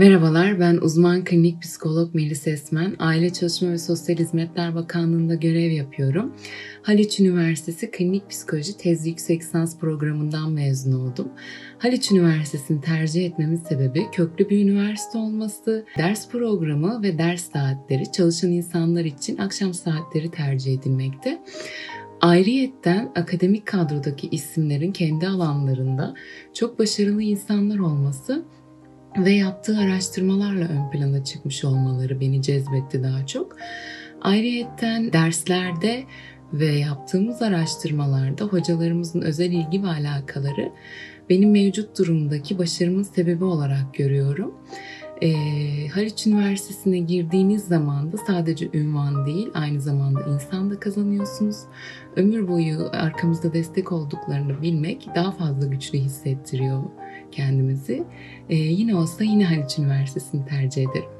Merhabalar, ben uzman klinik psikolog Melis Esmen. Aile Çalışma ve Sosyal Hizmetler Bakanlığı'nda görev yapıyorum. Haliç Üniversitesi Klinik Psikoloji Tez Yüksek Lisans programından mezun oldum. Haliç Üniversitesi'ni tercih etmemin sebebi köklü bir üniversite olması, ders programı ve ders saatleri çalışan insanlar için akşam saatleri tercih edilmekte. Ayrıyetten akademik kadrodaki isimlerin kendi alanlarında çok başarılı insanlar olması ve yaptığı araştırmalarla ön plana çıkmış olmaları beni cezbetti daha çok. Ayrıyetten derslerde ve yaptığımız araştırmalarda hocalarımızın özel ilgi ve alakaları benim mevcut durumdaki başarımın sebebi olarak görüyorum. Ee, Haliç Üniversitesi'ne girdiğiniz zaman da sadece ünvan değil, aynı zamanda insan da kazanıyorsunuz. Ömür boyu arkamızda destek olduklarını bilmek daha fazla güçlü hissettiriyor kendimizi. Ee, yine olsa yine Haliç Üniversitesi'ni tercih ederim.